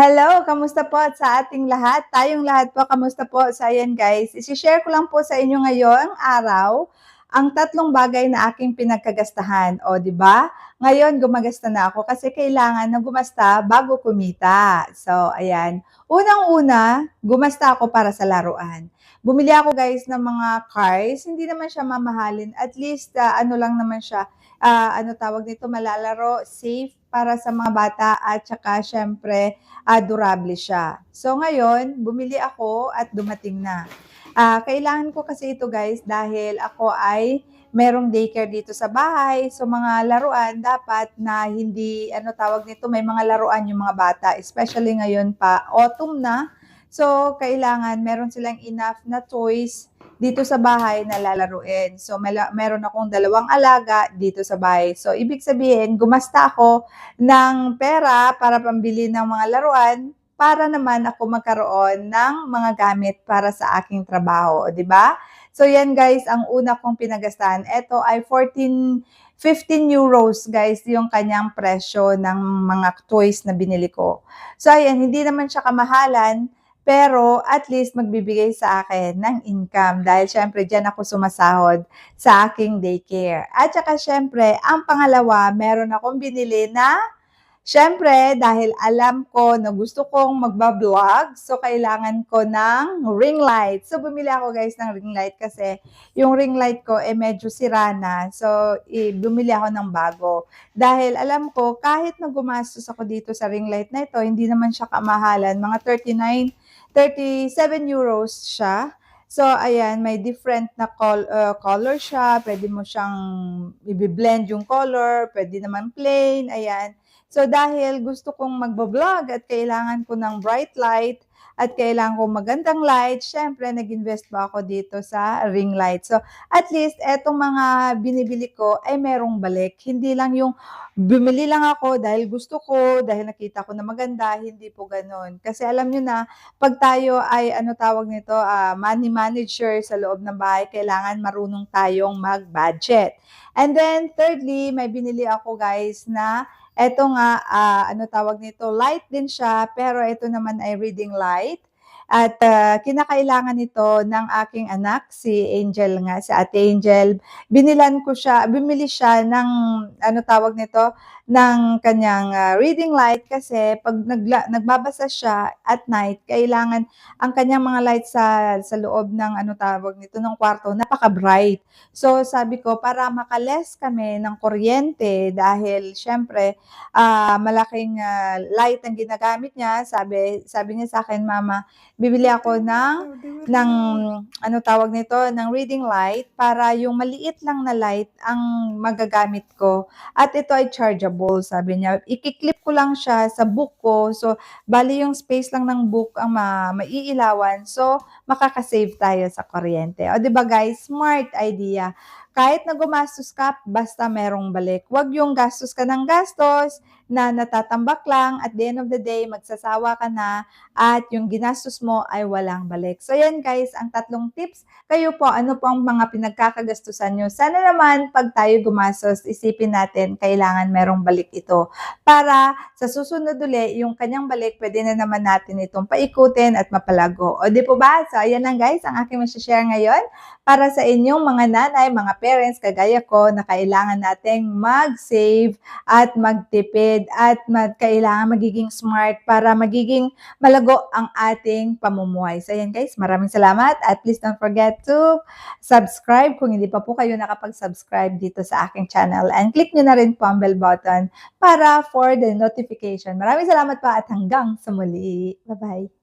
Hello, kamusta po sa ating lahat? Tayong lahat po, kamusta po? So ayan guys, isi-share ko lang po sa inyo ngayong araw ang tatlong bagay na aking pinagkagastahan. O, di ba? Ngayon, gumagasta na ako kasi kailangan na gumasta bago kumita. So, ayan. Unang-una, gumasta ako para sa laruan. Bumili ako guys ng mga cars. Hindi naman siya mamahalin. At least, uh, ano lang naman siya, uh, ano tawag nito, malalaro, safe para sa mga bata at saka syempre uh, durable siya. So ngayon, bumili ako at dumating na. Uh, kailangan ko kasi ito guys dahil ako ay merong daycare dito sa bahay. So mga laruan dapat na hindi ano tawag nito, may mga laruan yung mga bata, especially ngayon pa autumn na. So kailangan meron silang enough na toys dito sa bahay na lalaruin. So, may, meron akong dalawang alaga dito sa bahay. So, ibig sabihin, gumasta ako ng pera para pambili ng mga laruan para naman ako magkaroon ng mga gamit para sa aking trabaho, 'di ba? So yan guys, ang una kong pinagastahan. Ito ay 14 15 euros guys yung kanyang presyo ng mga toys na binili ko. So ayan, hindi naman siya kamahalan pero at least magbibigay sa akin ng income dahil syempre dyan ako sumasahod sa aking daycare. At saka syempre, ang pangalawa, meron akong binili na Siyempre, dahil alam ko na gusto kong magbablog, so kailangan ko ng ring light. So, bumili ako guys ng ring light kasi yung ring light ko eh medyo sira na. So, i- bumili ako ng bago. Dahil alam ko, kahit na gumastos ako dito sa ring light na ito, hindi naman siya kamahalan. Mga 39 37 euros siya. So, ayan, may different na col uh, color siya. Pwede mo siyang i-blend yung color. Pwede naman plain. Ayan. So, dahil gusto kong magbo-vlog at kailangan ko ng bright light, at kailangan ko magandang light, syempre nag-invest pa ako dito sa ring light. So, at least etong mga binibili ko ay merong balik. Hindi lang yung bumili lang ako dahil gusto ko, dahil nakita ko na maganda, hindi po ganun. Kasi alam nyo na, pag tayo ay ano tawag nito, uh, money manager sa loob ng bahay, kailangan marunong tayong mag-budget. And then thirdly, may binili ako guys na ito nga, uh, ano tawag nito, light din siya, pero ito naman ay reading light. right At uh, kinakailangan nito ng aking anak, si Angel nga, si Ate Angel. Binilan ko siya, bumili siya ng, ano tawag nito, ng kanyang uh, reading light kasi pag nagla, nagbabasa siya at night, kailangan ang kanyang mga light sa, sa loob ng, ano tawag nito, ng kwarto, napaka-bright. So sabi ko, para makales kami ng kuryente dahil syempre, uh, malaking uh, light ang ginagamit niya, sabi, sabi niya sa akin, Mama, bibili ako ng ng ano tawag nito, ng reading light para yung maliit lang na light ang magagamit ko. At ito ay chargeable, sabi niya. Ikiklip ko lang siya sa book ko. So, bali yung space lang ng book ang ma maiilawan. So, makakasave tayo sa kuryente. O, di ba guys? Smart idea kahit na gumastos ka, basta merong balik. Huwag yung gastos ka ng gastos na natatambak lang at the end of the day, magsasawa ka na at yung ginastos mo ay walang balik. So yan guys, ang tatlong tips. Kayo po, ano po ang mga pinagkakagastusan nyo? Sana naman pag tayo gumastos, isipin natin, kailangan merong balik ito. Para sa susunod uli, yung kanyang balik, pwede na naman natin itong paikutin at mapalago. O di po ba? So ayan lang guys, ang aking share ngayon para sa inyong mga nanay, mga parents kagaya ko na kailangan nating mag-save at magtipid at mag kailangan magiging smart para magiging malago ang ating pamumuhay. So ayan guys, maraming salamat at please don't forget to subscribe kung hindi pa po kayo nakapag-subscribe dito sa aking channel and click nyo na rin po ang bell button para for the notification. Maraming salamat pa at hanggang sa muli. Bye-bye!